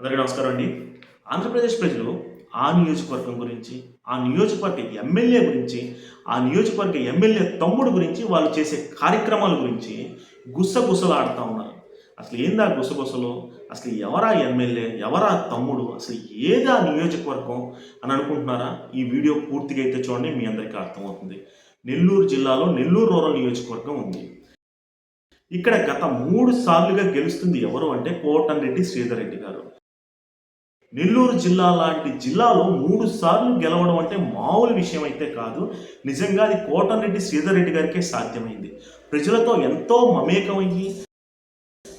అందరికీ నమస్కారం అండి. ఆంధ్రప్రదేశ్ ప్రజలు ఆ నియోజకవర్గం గురించి ఆ నియోజకవర్గ ఎమ్మెల్యే గురించి ఆ నియోజకవర్గ ఎమ్మెల్యే తమ్ముడు గురించి వాళ్ళు చేసే కార్యక్రమాల గురించి గుసగుసలాడుతూ ఉన్నారు. అసలు ఏందా గుసగుసలు? అసలు ఎవరా ఎమ్మెల్యే? ఎవరా తమ్ముడు? అసలు ఏదా నియోజకవర్గం అని అనుకుంటున్నారా? ఈ వీడియో పూర్తిగా అయితే చూడండి మీ అందరికీ అర్థమవుతుంది. నెల్లూరు జిల్లాలో నెల్లూరు రూరల్ నియోజకవర్గం ఉంది. ఇక్కడ గత మూడు సార్లుగా గెలుస్తుంది ఎవరు అంటే కోటంరెడ్డి శ్రీధర్ రెడ్డి గారు. నెల్లూరు జిల్లా లాంటి జిల్లాలో మూడు సార్లు గెలవడం అంటే మామూలు విషయం అయితే కాదు. నిజంగా అది కోటరెడ్డి శ్రీధర్ రెడ్డి గారికే సాధ్యమైంది. ప్రజలతో ఎంతో మమేకమయ్యి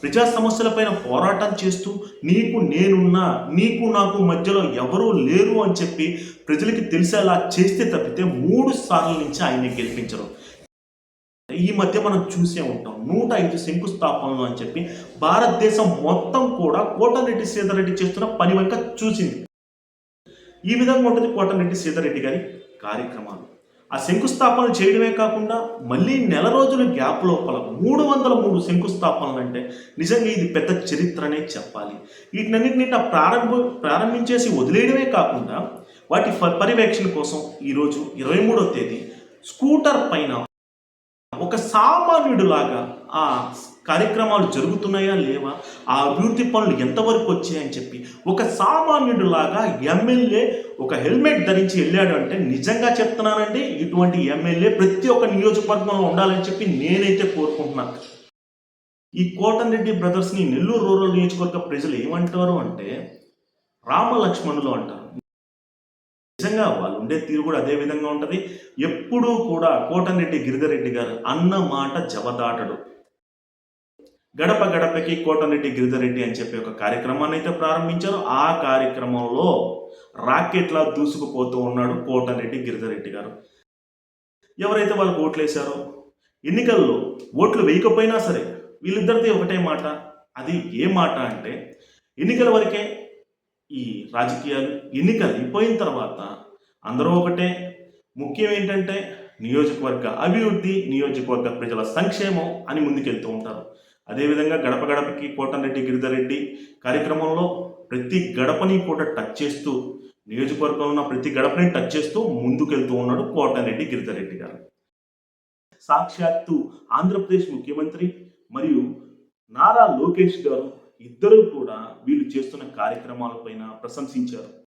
ప్రజా సమస్యలపైన పోరాటం చేస్తూ నీకు నేనున్నా నీకు నాకు మధ్యలో ఎవరూ లేరు అని చెప్పి ప్రజలకి తెలిసేలా చేస్తే తప్పితే మూడు సార్ల నుంచి ఆయన్ని గెలిపించరు. ఈ మధ్య మనం చూసే ఉంటాం. నూట ఐదు శంకుస్థాపనలు అని చెప్పి భారతదేశం మొత్తం కూడా కోటరెడ్డి సీతారెడ్డి చేస్తున్న పని వెనుక చూసింది. ఈ విధంగా ఉంటుంది కోటరెడ్డి సీతారెడ్డి గారి కార్యక్రమాలు. ఆ శంకుస్థాపనలు చేయడమే కాకుండా మళ్ళీ నెల రోజుల గ్యాప్ లోపల మూడు వందల మూడు శంకుస్థాపనలు అంటే నిజంగా ఇది పెద్ద చరిత్రనే చెప్పాలి. వీటినన్నింటినీ ప్రారంభ ప్రారంభించేసి వదిలేయడమే కాకుండా వాటి ప- పర్యవేక్షణ కోసం ఈరోజు ఇరవై మూడో తేదీ స్కూటర్ పైన ఒక సామాన్యుడిలాగా ఆ కార్యక్రమాలు జరుగుతున్నాయా లేవా? ఆ అభివృద్ధి పనులు ఎంతవరకు వచ్చాయని చెప్పి ఒక సామాన్యుడిలాగా ఎమ్మెల్యే ఒక హెల్మెట్ ధరించి వెళ్ళాడు అంటే నిజంగా చెప్తున్నానండి ఇటువంటి ఎమ్మెల్యే ప్రతి ఒక్క నియోజకవర్గంలో ఉండాలని చెప్పి నేనైతే కోరుకుంటున్నాను ఈ కోటరెడ్డి బ్రదర్స్ని నెల్లూరు రూరల్ నియోజకవర్గ ప్రజలు ఏమంటారు అంటే రామలక్ష్మణులు అంటారు. నిజంగా వాళ్ళు ఉండే తీరు కూడా అదే విధంగా ఉంటుంది. ఎప్పుడూ కూడా కోటరెడ్డి గిరిధరెడ్డి గారు అన్న మాట జవదాటడు. గడప గడపకి కోటరెడ్డి గిరిధరెడ్డి అని చెప్పి ఒక కార్యక్రమాన్ని అయితే ప్రారంభించారు. ఆ కార్యక్రమంలో రాకెట్లా దూసుకుపోతూ ఉన్నాడు కోటరెడ్డి గిరిధరెడ్డి గారు. ఎవరైతే వాళ్ళకు ఓట్లు వేశారో ఎన్నికల్లో ఓట్లు వేయకపోయినా సరే వీళ్ళిద్దరిది ఒకటే మాట. అది ఏ మాట అంటే ఎన్నికల వరకే ఈ రాజకీయాలు ఎన్నికలు అయిపోయిన తర్వాత అందరూ ఒకటే. ముఖ్యం ఏంటంటే నియోజకవర్గ అభివృద్ధి నియోజకవర్గ ప్రజల సంక్షేమం అని ముందుకెళ్తూ ఉంటారు. అదేవిధంగా గడప గడపకి కోటరెడ్డి గిరిధరెడ్డి కార్యక్రమంలో ప్రతి గడపని కూడా టచ్ చేస్తూ నియోజకవర్గంలో ఉన్న ప్రతి గడపని టచ్ చేస్తూ ముందుకెళ్తూ ఉన్నాడు కోటరెడ్డి గిరిధరెడ్డి గారు. సాక్షాత్తు ఆంధ్రప్రదేశ్ ముఖ్యమంత్రి మరియు నారా లోకేష్ గారు ఇద్దరు కూడా వీళ్ళు చేస్తున్న కార్యక్రమాలపైన ప్రశంసించారు.